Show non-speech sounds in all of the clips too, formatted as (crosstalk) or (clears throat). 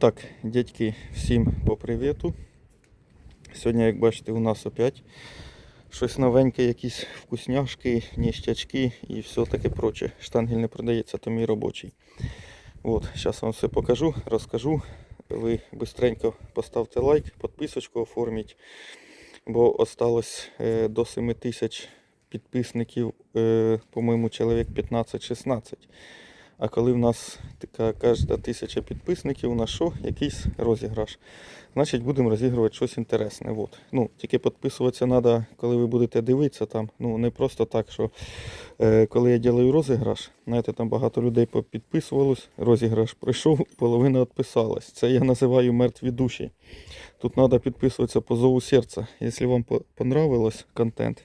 Так, дядьки, всім по привіту. Сьогодні, як бачите, у нас опять щось новеньке, якісь вкусняшки, ніщачки і все таке проче. Штангель не продається, то мій робочий. От, зараз вам все покажу, розкажу. Ви швидко поставте лайк, підписочку оформіть, бо осталось е, до 7 тисяч підписників, е, по-моєму, чоловік 15-16. А коли в нас така кожна тисяча підписників, у нас що? Якийсь розіграш. Значить, будемо розігрувати щось інтересне. От. Ну, тільки підписуватися треба, коли ви будете дивитися там. Ну, не просто так, що е, коли я ділаю розіграш, знаєте, там багато людей підписувалось, розіграш пройшов, (laughs) половина відписалась. Це я називаю мертві душі. Тут треба підписуватися по зову серця. Якщо вам понравилось контент,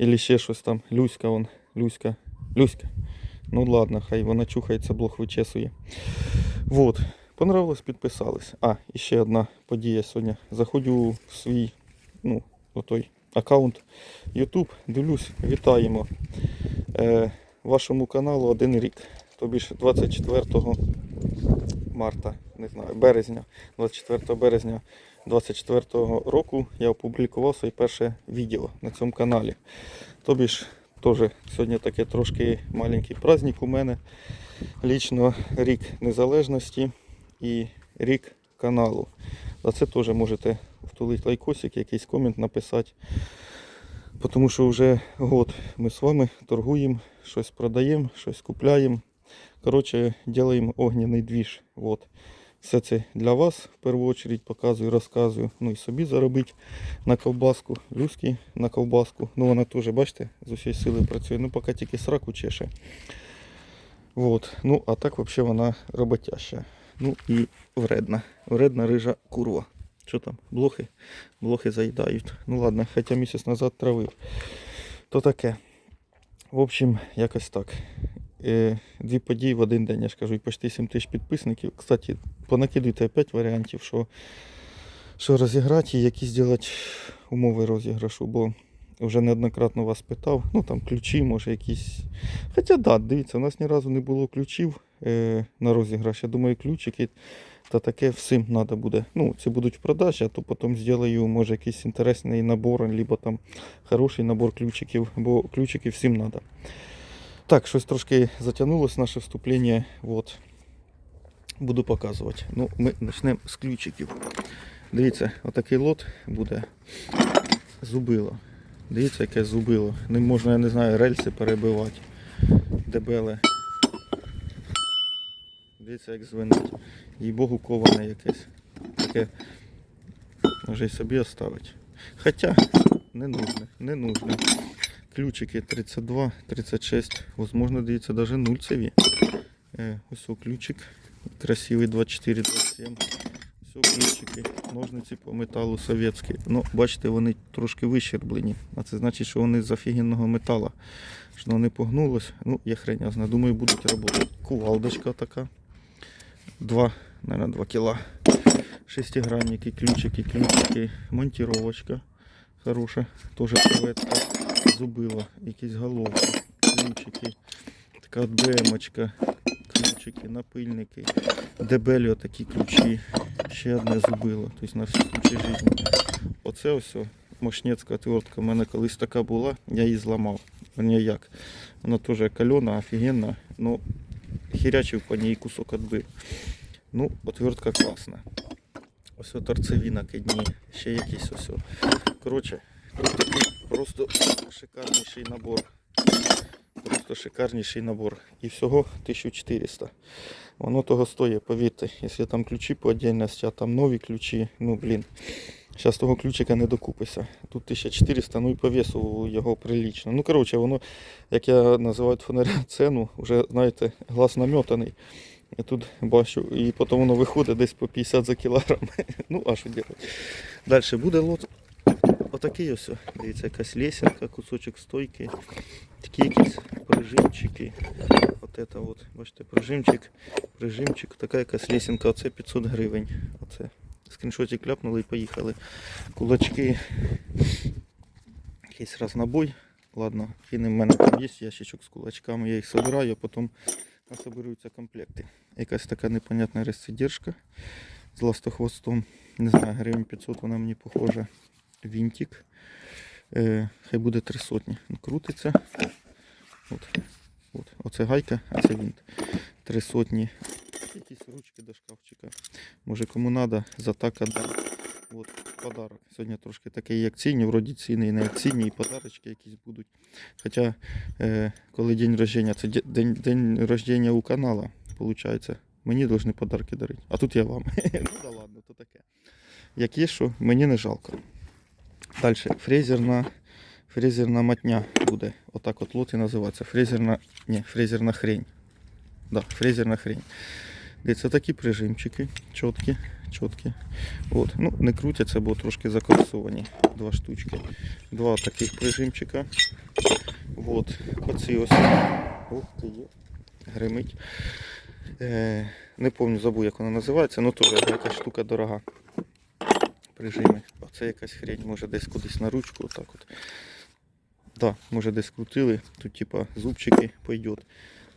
або ще щось там, Люська, вон, Люська, Люська. Ну ладно, хай вона чухається, блог вичесує. Вот. Понравилось, підписались. А, і ще одна подія сьогодні. Заходжу в свій ну, отой аккаунт YouTube, дивлюсь, вітаємо е, вашому каналу один рік. Тобі ж 24 марта, не знаю, березня, 24 березня 24 року я опублікував своє перше відео на цьому каналі. Тобі ж теж сьогодні таке трошки маленький праздник у мене. Лічно рік незалежності і рік каналу. За це теж можете втулити лайкосик, якийсь комент написати. Тому що вже год ми з вами торгуємо, щось продаємо, щось купляємо. Коротше, робимо огняний двіж. Вот. Все це для вас в першу чергу показую, розказую. Ну і собі заробити на ковбаску, люськи на ковбаску. Ну вона теж, бачите, з усієї сили працює. Ну поки тільки сраку чеше. Вот. Ну, а так взагалі вона роботяща. Ну і вредна. Вредна рижа курва. Що там? Блохи? Блохи заїдають. Ну ладно, хоча місяць назад травив. То таке. В общем, якось так. Е, дві події в один день, я ж кажу, і почти 7 тисяч підписників. Кстати, понакидуйте опять варіантів, що, що розіграти і які зробити умови розіграшу, бо вже неоднократно вас питав. Ну там ключі, може якісь. Хоча да, дивіться, у нас ні разу не було ключів е, на розіграш. Я думаю, ключики та таке всім треба буде. Ну, ці будуть в продажі, а то потім зроблю, може, якийсь інтересний набор, або там хороший набор ключиків, бо ключики всім треба. Так, щось трошки затягнулося наше вступлення. Вот. Буду показувати. Ну, ми почнемо з ключиків. Дивіться, отакий лот буде зубило. Дивіться, яке зубило. Ним можна, я не знаю, рельси перебивати. Дебеле. Дивіться, як звенить. Їй богу коване якесь. Таке може й собі оставити. Хоча не нужно, не нужно. Ключики 32, 36, возможно, дивіться, даже нульцеві. Е, ось ключик. Красивий 24, 27. Ось ключики. Ножниці по металу совєтські. Ну, бачите, вони трошки вищерблені. А це значить, що вони з офігенного металу. Що вони погнулись. Ну, я хрень знаю. Думаю, будуть працювати. Кувалдочка така. 2, наверное, 2 кіла. Шестигранники, ключики, ключики, монтировочка хороша, тоже советська зубила, якісь головки, ключики, така от БМочка, ключики, напильники, дебелі отакі ключі, ще одне зубило, тобто на всі случаї життя. Оце ось мошнецька отвертка, у мене колись така була, я її зламав. Верні як. Вона теж кальона, офігенна, ну хірячив по ній кусок відбив. Ну, отвертка класна. Ось торцеві кидні, ще якісь ось. Коротше, тут такий просто шикарніший набор. Просто шикарніший набор. І всього 1400. Воно того стоїть, повірте. Якщо там ключі по отдельності, а там нові ключі, ну блін. Зараз того ключика не докупися. Тут 1400, ну і по його прилічно. Ну, коротше, воно, як я називаю фонаря ціну, вже, знаєте, глаз наметаний. Я тут бачу, і потім воно виходить десь по 50 за кілограм. (laughs) ну, а що робити? Далі буде лот. Отакий ось. Дивіться, якась лесенка, кусочок стойки, такі якісь прижимчики. От це от, бачите, прижимчик, прижимчик, така якась лесенка, оце 500 гривень. Оце. Скріншотик ляпнули і поїхали. Кулачки. Якийсь разнобой. Ладно, кинемо, в мене там є ящичок з кулачками, я їх собираю, а потім насобируються комплекти. Якась така непонятна розсидержка. з ластохвостом. Не знаю, гривень 500 вона мені похожа. Вінтик. Е, хай буде три сотні. Крутиться. От. От. Оце гайка, а це вінт. Три сотні. Якісь ручки до шкафчика. Може кому треба, за так. От, подарок. Сьогодні трошки такий і акційні, вроді ціни і не акційні, і подарочки якісь будуть. Хоча, е, коли день рождення, це день, день рождення у канала, виходить. Мені повинні подарки дарити. А тут я вам. (laughs) ну да ладно, то таке. Як є що, мені не жалко. Далі, фрезерна, фрезерна матня буде. Отак от лот і називається. Фрезерна, ні, фрезерна хрень. Да, фрезерна хрень. Дивіться, такі прижимчики, чіткі, чіткі. От. Ну, не крутяться, бо трошки закорсовані. Два штучки. Два таких прижимчика. От. Оці ось. Ух ти є. Гримить. Е, не пам'ятаю, забув, як вона називається, ну теж якась штука дорога. Прижими. Оце якась хрень, може десь кудись на ручку, отак от. Да, може десь крутили, тут типа зубчики пойдет.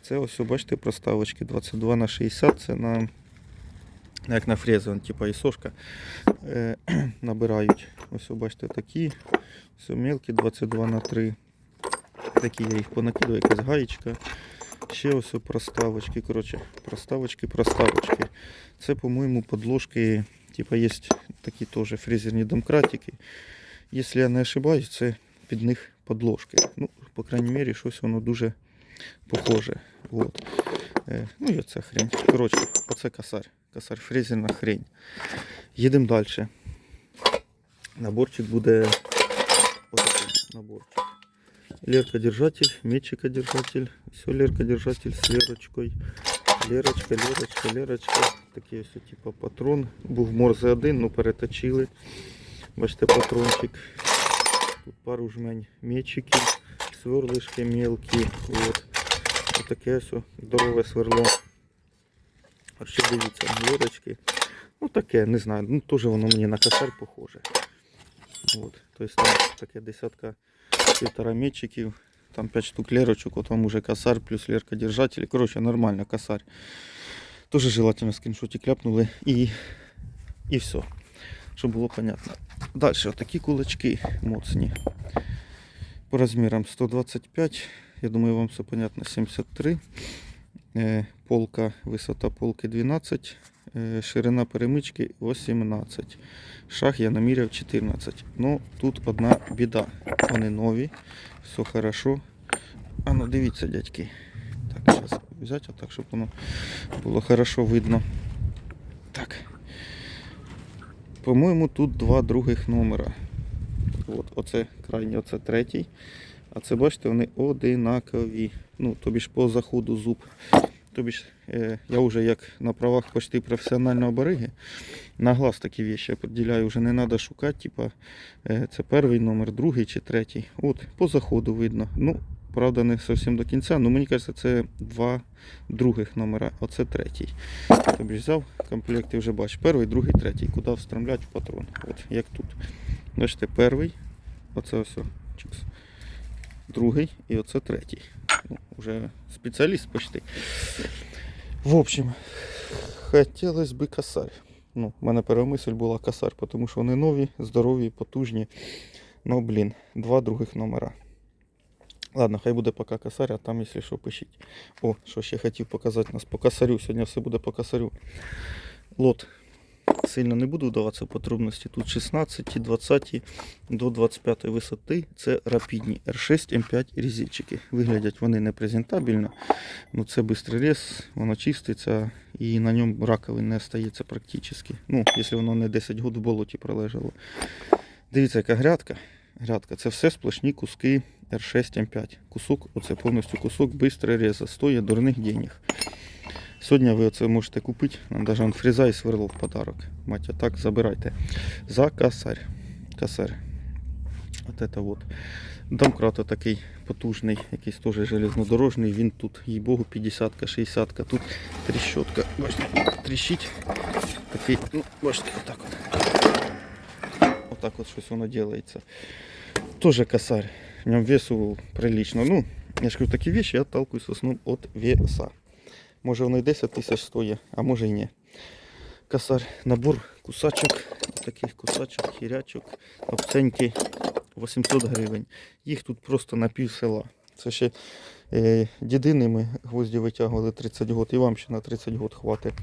Це ось, бачите, проставочки 22 на 60, це на як на фрезу, типа ісошка е, (clears throat) набирають. Ось бачите такі. Все мелкі 22 на 3. Такі я їх понакидаю, якась гаєчка. Ще ось проставочки. Коротше, проставочки, проставочки. Це, по-моєму, подложки. Типа є такі теж фрезерні домкратики. Якщо я не ошибаюсь, це під них подложки. Ну, по крайній мірі, щось воно дуже похоже. Вот. Е, ну і оця хрень. Коротше, оце косарь. Косарь фрезерна хрень. Їдемо далі. Наборчик буде отакий наборчик. Лерка-держатель, метчика-держатель. Все, лерка-держатель с лерочкой. Лерочка, лерочка, лерочка. Такий ось типу патрон. Був морзе один, ну переточили. Бачите, патрончик. Тут пару жмень метчиків, сверлишки мелкі. От. Таке ось здорове сверло. А ще дивіться, лерочки. Ну таке, не знаю. Ну теж воно мені на косарь похоже. От. Тобто там таке десятка півтора метчиків, там 5 штук лерочок, от вам уже косарь плюс лерка держатель. Коротше, нормально косарь. Тоже желательно скріншотик ляпнули і, і все. Щоб було понятно. Далі, отакі кулачки моцні. По розмірам 125, я думаю, вам все понятно, 73. Е, Полка, висота полки 12, е, ширина перемички 18. Шаг я наміряв 14. Ну, тут одна біда. Вони нові, все хорошо. А ну дивіться, дядьки. Так, взяти отак, щоб воно було хорошо видно. Так. По-моєму, тут два других номера. От, оце крайній, оце третій. А це бачите, вони одинакові. Ну, тобі ж по заходу зуб. Тобі ж е, я вже як на правах почти професіонального бариги, на глаз такі вещи я поділяю, вже не треба шукати, типа, е, це перший номер, другий чи третій. От, по заходу видно. Ну, правда, не зовсім до кінця, але мені кажеться, це два других номера, оце третій. Тобі взяв комплект і вже бачиш, перший, другий, третій, куди встромлять в патрон. От, як тут. Бачите, перший, оце ось, другий і оце третій. Ну, уже спеціаліст почти. В общем, хотілося б косарь. Ну, в мене перша мисль була косарь, тому що вони нові, здорові, потужні. Ну, блін, два других номера. Ладно, хай буде поки косарь, а там, якщо що, пишіть. О, що ще хотів показати нас по косарю. Сьогодні все буде по косарю. Лот. Сильно не буду вдаватися в подробності. Тут 16, 20 до 25 висоти. Це рапідні R6 M5 різільчики. Виглядять вони не презентабельно. Ну це швидкий рез, воно чиститься і на ньому раковин не стається практично. Ну, якщо воно не 10 років в болоті пролежало. Дивіться, яка грядка. Грядка. Це все сплошні куски R6 M5. Кусок, оце повністю кусок бистрий реза. Стоїть дурних денег. Сьогодні ви оце можете купити. Нам навіть он фреза і сверло в подарок. Матя, так, забирайте. За косарь. Косарь. От это вот. Домкрат такий потужний, якийсь теж железнодорожний. Він тут, їй богу, 50-ка, 60-ка. Тут тріщотка. Бачите, тріщить. Такий, ну, бачите, отак от. Отак от щось воно робиться. Тоже косарь. Ньому весу прилично. Ну, я ж кажу, такі вещи я отталкиваюсь в основному від веса. Може воно і 10 тисяч стоїть, а може і ні. Косарь, набор кусачок, таких кусачок, хірячок, обценьки 800 гривень. Їх тут просто на пів села. Це ще е, дідинами гвозді витягували 30 год, і вам ще на 30 год хватить.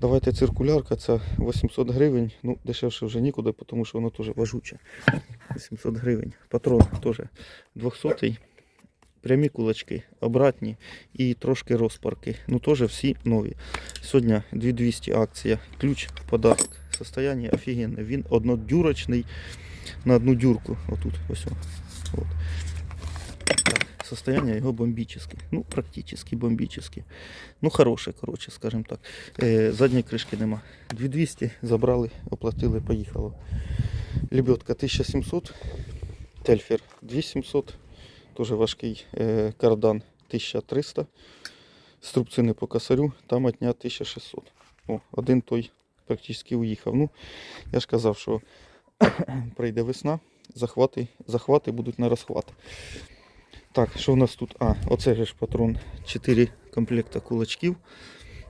Давайте циркулярка, це 800 гривень. Ну, дешевше вже нікуди, тому що воно теж важуче. 800 гривень. Патрон теж 200 Прямі кулачки, обратні і трошки розпарки. Ну теж всі нові. Сьогодні 2200 акція. Ключ в подарок. Состояние офігенне. Він однодюрочний на одну дюрку. Отут. Ось. От. Состояние його бомбическое. Ну, практически бомбическое. Ну, хороше, коротше, скажімо так. Е, задньої кришки нема. 2200 забрали, оплатили, поїхало. Лебедка 1700. Тельфер 2700. Дуже важкий е, кардан 1300. Струбцини по косарю, там отня 1600. О, один той практично уїхав. Ну, я ж казав, що (coughs) прийде весна, захвати, захвати будуть на розхват. Так, що у нас тут? А, оце ж патрон 4 комплекта кулачків.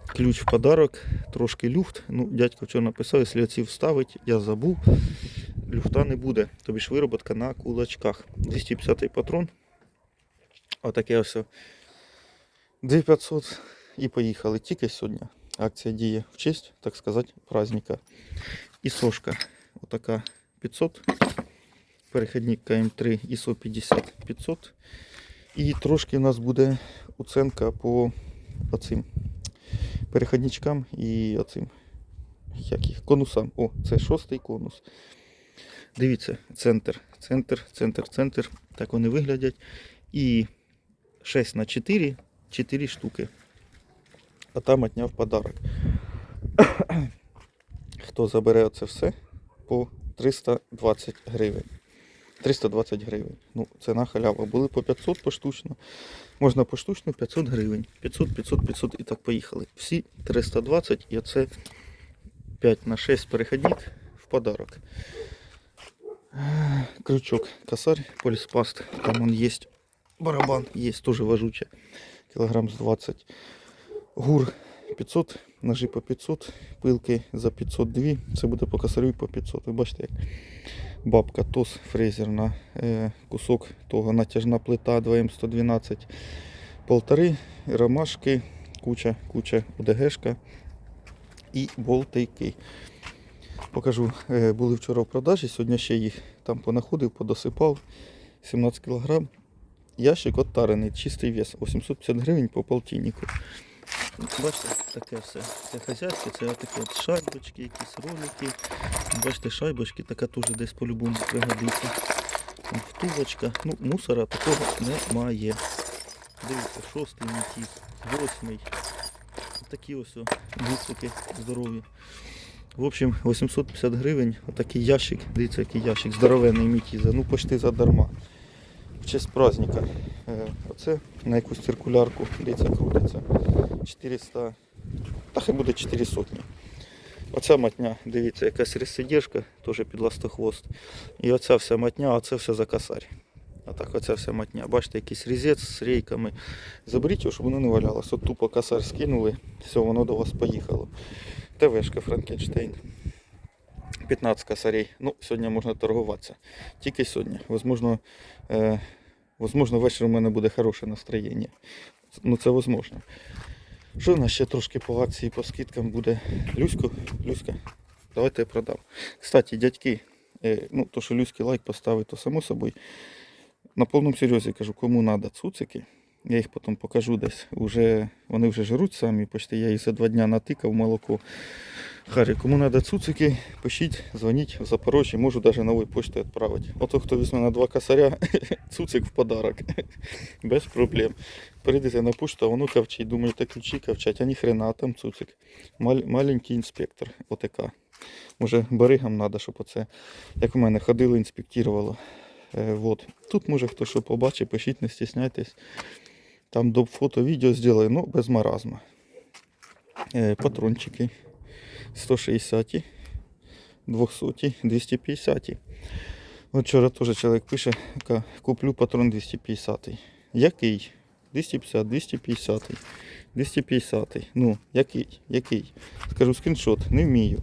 Ключ в подарок, трошки люфт. Ну, дядько вчора написав, якщо оці вставить, я забув. Люфта не буде. Тобі ж вироботка на кулачках. 250 патрон. Отаке ось. 2500 і поїхали. Тільки сьогодні. Акція діє в честь, так сказати, праздника. І сошка. Отака 500. Перехідник КМ3 ISO 50 500. І трошки у нас буде оценка по оцим переходничкам і оцим як їх, конусам. О, це шостий конус. Дивіться, центр, центр, центр, центр. Так вони виглядять. І 6 на 4, 4 штуки. А там отняв подарок. Хто забере оце все по 320 гривень. 320 гривень. Ну, ціна халява. Були по 500 поштучно. Можна поштучно 500 гривень. 500, 500, 500 і так поїхали. Всі 320 і оце 5 на 6 переходник в подарок. Крючок косарь, полиспаст. Там он есть. Барабан есть, тоже важуче. Килограмм с 20. Гур 500, ножи по 500, пилки за 502. Це буде по косарю по 500. Ви бачите, як бабка ТОС фрезерна, е, кусок того натяжна плита 2М112, полтори, ромашки, куча, куча ОДГшка і болтики. Покажу, е, були вчора в продажі, сьогодні ще їх там понаходив, подосипав. 17 кг. Ящик оттарений, чистий вес, 850 гривень по полтиннику. Бачите, таке все. Це хазяйське, це такі от шайбочки, якісь ролики. Бачите, шайбочки, така теж десь по-любому пригодиться. Втулочка. Ну, мусора такого немає. Дивіться, шостий мітіс, восьмий. Такі ось о, здорові. В общем, 850 гривень, отакий ящик, дивіться, який ящик, здоровенний мітіза, ну почти задарма. В честь праздника. Е, Оце на якусь циркулярку, дивіться, крутиться. 400, та хай буде 4 сотні. Оця матня, дивіться, якась розсидержка, теж під ластохвост. І оця вся матня, а це все за косарь. А так оця вся матня. Бачите, якийсь різець з рейками. Заберіть його, щоб воно не валялося. От тупо косарь скинули, все, воно до вас поїхало. ТВшка Франкенштейн. 15 косарей. Ну, сьогодні можна торгуватися. Тільки сьогодні. Возможно, е, возможно, ввечері у мене буде хороше настроєння. Ну, це возможно. Що в нас ще трошки по акції, по скидкам буде? Люську, Люська, давайте я продам. Кстати, дядьки, е, ну, то, що Люськи лайк поставить, то само собою. На повному серйозі кажу, кому треба цуцики. Я їх потім покажу десь. Уже, вони вже жруть самі, почти я їх за два дня натикав молоко. Харі, кому треба цуцики, пишіть, дзвоніть в Запорожжі, можу навіть новою поштою відправити. Ото хто візьме на два косаря, (laughs) цуцик в подарок. (laughs) Без проблем. Перейдете на пошту, а воно кавчить. Думаєте, ключі кавчать, а ні хрена, а там цуцик. Маль, маленький інспектор. ОТК. Може, баригам треба, щоб оце, як у мене ходило, інспектувало. Е, вот. Тут може хто що побачить, пишіть, не стісняйтесь. Там до фото відео зроблю, ну без маразма. Е, патрончики 160, 200, 250. От вчора теж чоловік пише, куплю патрон 250. Який? 250, 250. 250. Ну, який? Який? Скажу скріншот, не вмію.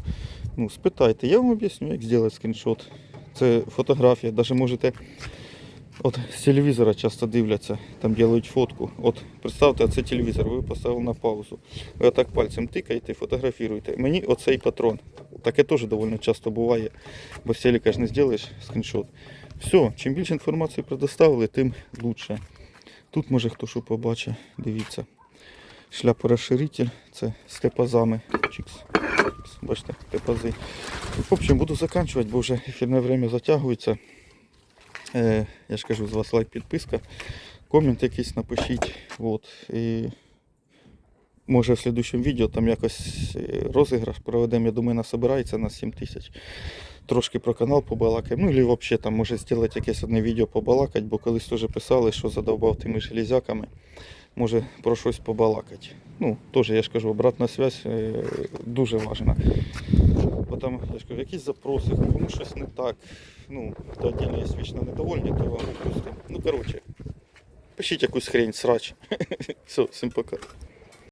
Ну, спитайте, я вам об'ясню, як зробити скріншот. Це фотографія, навіть можете. От з телевізора часто дивляться, там роблять фотку. От представте, це телевізор, ви поставили на паузу. Ви отак пальцем тикаєте, фотографіруєте. Мені оцей патрон. Таке теж доволі часто буває, бо з телека ж не зробиш скріншот. Все, чим більше інформації предоставили, тим краще. Тут може хто що побачить, дивіться. Шляпорозширитель, це з тепазами. Чікс. Бачите, тепази. В общем, буду заканчувати, бо вже ефірне время затягується. Е, я ж кажу, з вас лайк, підписка. Комент якийсь напишіть. От. І може в слідущому відео там якось е, розіграш проведемо. Я думаю, насобирається на 7 тисяч. Трошки про канал побалакаємо. Ну, і взагалі там може зробити якесь одне відео побалакати, бо колись теж писали, що задовбав тими железяками. Може про щось побалакати. Ну, теж я ж кажу, обратна зв'язь е, дуже важна. Там, я ж кажу, якісь запроси, кому щось не так. Ну, хто отдельно є вічно недовольні, то вам відпустимо. Ну, коротше, пишіть якусь хрень, срач. (laughs) Все, всім пока.